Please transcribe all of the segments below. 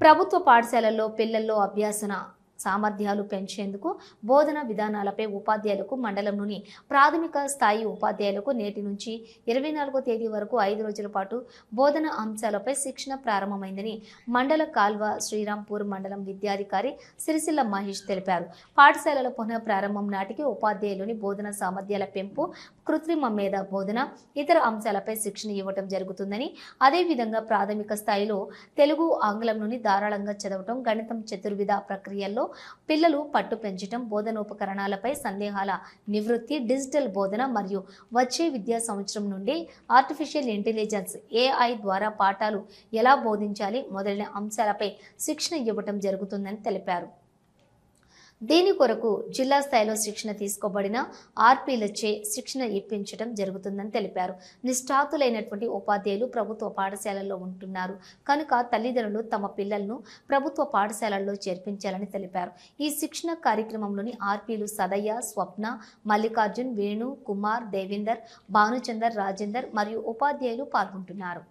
ప్రభుత్వ పాఠశాలల్లో పిల్లల్లో అభ్యాసన సామర్థ్యాలు పెంచేందుకు బోధన విధానాలపై ఉపాధ్యాయులకు మండలంలోని ప్రాథమిక స్థాయి ఉపాధ్యాయులకు నేటి నుంచి ఇరవై నాలుగో తేదీ వరకు ఐదు రోజుల పాటు బోధన అంశాలపై శిక్షణ ప్రారంభమైందని మండల కాల్వ శ్రీరాంపూర్ మండలం విద్యాధికారి సిరిసిల్ల మహేష్ తెలిపారు. పాఠశాలల పునః ప్రారంభం నాటికి ఉపాధ్యాయులని బోధన సామర్థ్యాల పెంపు కృత్రిమ మేధ బోధన ఇతర అంశాలపై శిక్షణ ఇవ్వటం జరుగుతుందని అదేవిధంగా ప్రాథమిక స్థాయిలో తెలుగు ఆంగ్లంలోని ధారాళంగా చదవటం గణితం చతుర్విధ ప్రక్రియల్లో పిల్లలు పట్టు పెంచటం బోధనోపకరణాలపై సందేహాల నివృత్తి డిజిటల్ బోధన మరియు వచ్చే విద్యా సంవత్సరం నుండి ఆర్టిఫిషియల్ ఇంటెలిజెన్స్ ఏఐ ద్వారా పాఠాలు ఎలా బోధించాలి మొదలైన అంశాలపై శిక్షణ ఇవ్వటం జరుగుతుందని తెలిపారు. దీని కొరకు జిల్లా స్థాయిలో శిక్షణ తీసుకోబడిన ఆర్పీలచే శిక్షణ ఇప్పించడం జరుగుతుందని తెలిపారు. నిష్ఠాతులైనటువంటి ఉపాధ్యాయులు ప్రభుత్వ పాఠశాలల్లో ఉంటున్నారు. కనుక తల్లిదండ్రులు తమ పిల్లలను ప్రభుత్వ పాఠశాలల్లో చేర్పించాలని తెలిపారు. ఈ శిక్షణ కార్యక్రమంలోని ఆర్పీలు సదయ్య స్వప్న మల్లికార్జున్ వేణు కుమార్ దేవేందర్ భానుచందర్ రాజేందర్ మరియు ఉపాధ్యాయులు పాల్గొంటున్నారు.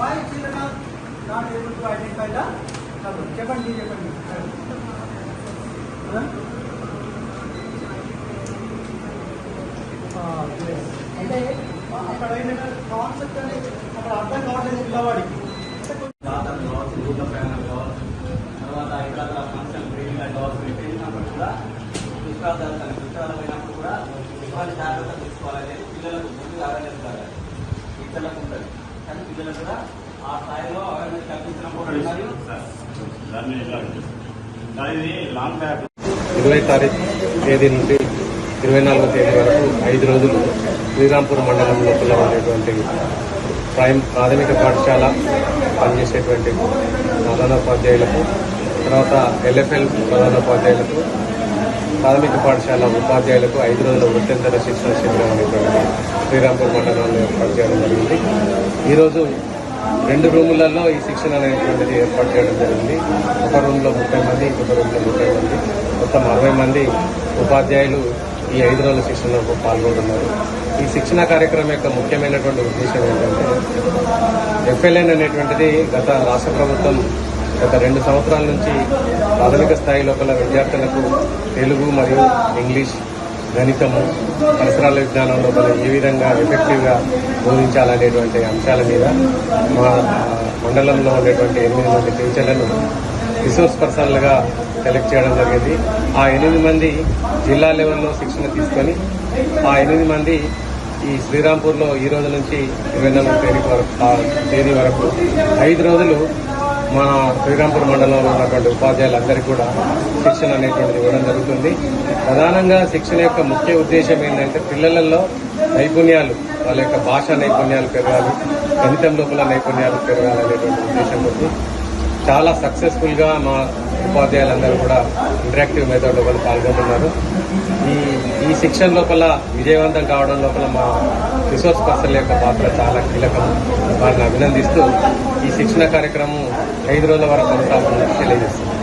Why children are not able to identify the? చెప్పండి చెప్పండి. అంటే అక్కడ ఏంటంటే కాన్సెప్ట్ అనేది అక్కడ అర్థం కావట్లేదు పిల్లవాడికి. దాదాపు కావచ్చు రూప ప్రయాణం కావచ్చు. తర్వాత ఇతర ఫంక్షన్ ట్రైనింగ్ కావచ్చు పెట్టినప్పుడు కూడా పుస్తకాలు పుస్తకాలు పోయినప్పుడు కూడా ఎటువంటి జాగ్రత్తలు తీసుకోవాలనేది పిల్లలకు ముందు అవేర్నెస్ కావాలి ఇతరులకు ఉంటుంది కానీ పిల్లలకు కూడా ఆ స్థాయిలో అవేర్నెస్ కల్పించినప్పుడు మరియు ఇరవై తారీఖు తేదీ నుండి ఇరవై నాలుగో తేదీ వరకు ఐదు రోజులు శ్రీరాంపూర్ మండలం లోపల ఉండేటువంటి ప్రైమ్ ప్రాథమిక పాఠశాల పనిచేసేటువంటి ప్రధానోపాధ్యాయులకు తర్వాత ఎల్ఎఫ్ఎల్ ప్రధానోపాధ్యాయులకు ప్రాథమిక పాఠశాల ఉపాధ్యాయులకు ఐదు రోజుల వృత్తంతర శిక్షణ శిబిరం అనేటువంటి శ్రీరాంపూర్ మండలంలో ఏర్పాటు చేయడం జరిగింది. ఈరోజు రెండు రూములలో ఈ శిక్షణ అనేటువంటిది ఏర్పాటు చేయడం జరిగింది. ఒక రూమ్లో ముప్పై మంది ఇంకొక రూమ్లో ముప్పై మంది. మొత్తం అరవై మంది ఉపాధ్యాయులు ఈ ఐదు రోజుల శిక్షణలో పాల్గొంటున్నారు. ఈ శిక్షణ కార్యక్రమం యొక్క ముఖ్యమైనటువంటి ఉద్దేశం ఏంటంటే ఎఫ్ఎల్ఎన్ అనేటువంటిది గత రాష్ట్ర ప్రభుత్వం గత రెండు సంవత్సరాల నుంచి ప్రాథమిక స్థాయి లోపల విద్యార్థులకు తెలుగు మరియు ఇంగ్లీష్ గణితము పరిసరాల విజ్ఞానం లోపల ఏ విధంగా ఎఫెక్టివ్గా బోధించాలనేటువంటి అంశాల మీద మా మండలంలో ఉండేటువంటి ఎనిమిది మంది టీచర్లను రిసోర్స్ పర్సన్లుగా సెలెక్ట్ చేయడం జరిగింది. ఆ ఎనిమిది మంది జిల్లా లెవెల్లో శిక్షణ తీసుకొని ఆ ఎనిమిది మంది ఈ శ్రీరాంపూర్లో ఈ రోజు నుంచి ఇరవై నాలుగు తేదీ వరకు తేదీ వరకు ఐదు రోజులు మన శ్రీరాంపూర్ మండలంలో ఉన్నటువంటి ఉపాధ్యాయులందరికీ కూడా శిక్షణ అనేటువంటిది ఇవ్వడం జరుగుతుంది. ప్రధానంగా శిక్షణ యొక్క ముఖ్య ఉద్దేశం ఏంటంటే పిల్లలలో నైపుణ్యాలు వాళ్ళ యొక్క భాషా నైపుణ్యాలు పెరగాలి గణితం లోపల నైపుణ్యాలు పెరగాలి అనేటువంటి ఉద్దేశంతో చాలా సక్సెస్ఫుల్గా మా ఉపాధ్యాయులందరూ కూడా ఇంటరాక్టివ్ మెథడ్ లోపల పాల్గొంటున్నారు. ఈ ఈ శిక్షణ లోపల విజయవంతం కావడం లోపల మా రిసోర్స్ పర్సన్ యొక్క పాత్ర చాలా కీలకం. వారిని అభినందిస్తూ ఈ శిక్షణ కార్యక్రమం ఐదు రోజుల వరకు కొనసాగుతుందని తెలియజేస్తుంది